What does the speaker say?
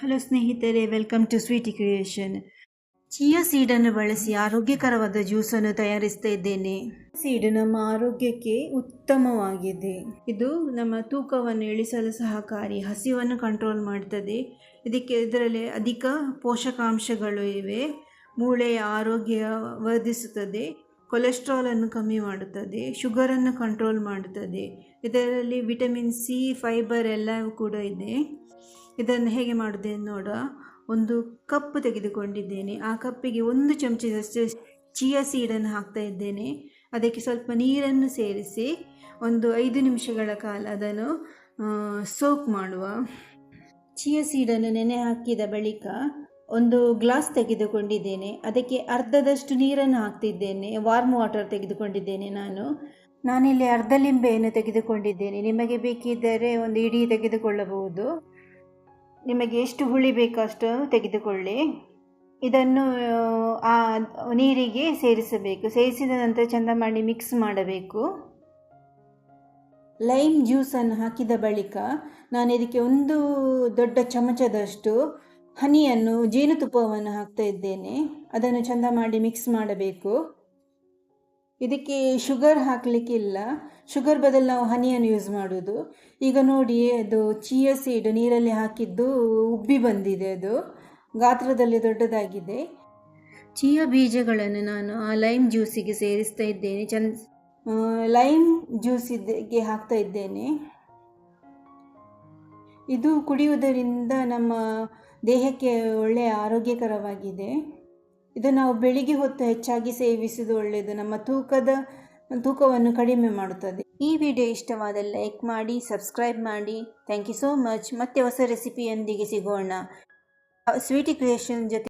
Hello ಸ್ನೇಹಿತರೆ welcome to sweety creation chia ಸೀಡನ್ನು ಬಳಸಿ ಆರೋಗ್ಯಕರವಾದ ಜ್ಯೂಸನ್ನು ತಯಾರಿಸ್ತಾ ಇದ್ದೇನೆ. ಸೀಡ್ ನಮ್ಮ ಆರೋಗ್ಯಕ್ಕೆ ಉತ್ತಮವಾಗಿದೆ. ಇದು ನಮ್ಮ ತೂಕವನ್ನು ಇಳಿಸಲು ಸಹಕಾರಿ, ಹಸಿವನ್ನು ಕಂಟ್ರೋಲ್ ಮಾಡ್ತದೆ. ಇದಕ್ಕೆ ಇದರಲ್ಲಿ ಅಧಿಕ ಪೋಷಕಾಂಶಗಳು ಇವೆ. ಮೂಳೆಯ ಆರೋಗ್ಯ ವರ್ಧಿಸುತ್ತದೆ ಕೊಲೆಸ್ಟ್ರಾಲನ್ನು ಕಮ್ಮಿ ಮಾಡುತ್ತದೆ ಶುಗರನ್ನು ಕಂಟ್ರೋಲ್ ಮಾಡುತ್ತದೆ. ಇದರಲ್ಲಿ ವಿಟಮಿನ್ ಸಿ ಫೈಬರ್ ಎಲ್ಲವೂ ಕೂಡ ಇದೆ. ಇದನ್ನು ಹೇಗೆ ಮಾಡಿದೆ ನೋಡ. ಒಂದು ಕಪ್ ತೆಗೆದುಕೊಂಡಿದ್ದೇನೆ. ಆ ಕಪ್ಪಿಗೆ ಒಂದು ಚಮಚದಷ್ಟು ಚಿಯಾ ಸೀಡನ್ನು ಹಾಕ್ತಾ ಇದ್ದೇನೆ. ಅದಕ್ಕೆ ಸ್ವಲ್ಪ ನೀರನ್ನು ಸೇರಿಸಿ ಒಂದು ಐದು ನಿಮಿಷಗಳ ಕಾಲ ಅದನ್ನು ಸೋಕ್ ಮಾಡುವ. ಚಿಯಾ ಸೀಡನ್ನು ನೆನೆ ಹಾಕಿದ ಬಳಿಕ ಒಂದು ಗ್ಲಾಸ್ ತೆಗೆದುಕೊಂಡಿದ್ದೇನೆ. ಅದಕ್ಕೆ ಅರ್ಧದಷ್ಟು ನೀರನ್ನು ಹಾಕ್ತಿದ್ದೇನೆ. ವಾರ್ಮ್ ವಾಟರ್ ತೆಗೆದುಕೊಂಡಿದ್ದೇನೆ ನಾನು. ನಾನಿಲ್ಲಿ ಅರ್ಧ ಲಿಂಬೆಯನ್ನು ತೆಗೆದುಕೊಂಡಿದ್ದೇನೆ. ನಿಮಗೆ ಬೇಕಿದ್ದರೆ ಒಂದು ಇಡೀ ತೆಗೆದುಕೊಳ್ಳಬಹುದು. ನಿಮಗೆ ಎಷ್ಟು ಹುಳಿ ಬೇಕೋ ಅಷ್ಟು ತೆಗೆದುಕೊಳ್ಳಿ. ಇದನ್ನು, ಆ, ನೀರಿಗೆ ಸೇರಿಸಬೇಕು. ಸೇರಿಸಿದ ನಂತರ ಚೆಂದ ಮಾಡಿ ಮಿಕ್ಸ್ ಮಾಡಬೇಕು ಲೈಮ್ ಜ್ಯೂಸನ್ನು ಹಾಕಿದ ಬಳಿಕ ನಾನು ಇದಕ್ಕೆ ಒಂದು ದೊಡ್ಡ ಚಮಚದಷ್ಟು ಹನಿಯನ್ನು, ಜೇನುತುಪ್ಪವನ್ನು ಹಾಕ್ತಾ ಇದ್ದೇನೆ. ಅದನ್ನು ಚೆಂದ ಮಾಡಿ ಮಿಕ್ಸ್ ಮಾಡಬೇಕು. ಇದಕ್ಕೆ ಶುಗರ್ ಹಾಕಲಿಕ್ಕಿಲ್ಲ ಶುಗರ್ ಬದಲು ನಾವು ಹನಿಯನ್ನು ಯೂಸ್ ಮಾಡೋದು. ಈಗ ನೋಡಿ ಅದು ಚಿಯಾ ಸೀಡ್ ನೀರಲ್ಲಿ ಹಾಕಿದ್ದು ಉಬ್ಬಿ ಬಂದಿದೆ ಅದು. ಗಾತ್ರದಲ್ಲಿ ದೊಡ್ಡದಾಗಿದೆ. ಚಿಯಾ ಬೀಜಗಳನ್ನು ನಾನು ಆ ಲೈಮ್ ಜ್ಯೂಸಿಗೆ ಸೇರಿಸ್ತಾ ಇದ್ದೇನೆ. ಚಂದ ಲೈಮ್ ಜ್ಯೂಸಿಗೆ ಹಾಕ್ತಾ ಇದ್ದೇನೆ. ಇದು ಕುಡಿಯುವುದರಿಂದ ನಮ್ಮ ದೇಹಕ್ಕೆ ಒಳ್ಳೆಯ ಆರೋಗ್ಯಕರವಾಗಿದೆ. ಇದು ನಾವು ಬೆಳಿಗ್ಗೆ ಹೊತ್ತು ಹೆಚ್ಚಾಗಿ ಸೇವಿಸುವುದು ಒಳ್ಳೆಯದು. ನಮ್ಮ ತೂಕದ, ತೂಕವನ್ನು ಕಡಿಮೆ ಮಾಡುತ್ತದೆ. ಈ ವಿಡಿಯೋ ಇಷ್ಟವಾದ ಲೈಕ್ ಮಾಡಿ, ಸಬ್ಸ್ಕ್ರೈಬ್ ಮಾಡಿ. Thank you so much. ಮತ್ತೆ ಹೊಸ ರೆಸಿಪಿಯೊಂದಿಗೆ ಸಿಗೋಣ. ಸ್ವೀಟಿ ಕ್ರಿಯೇಷನ್ ಜೊತೆ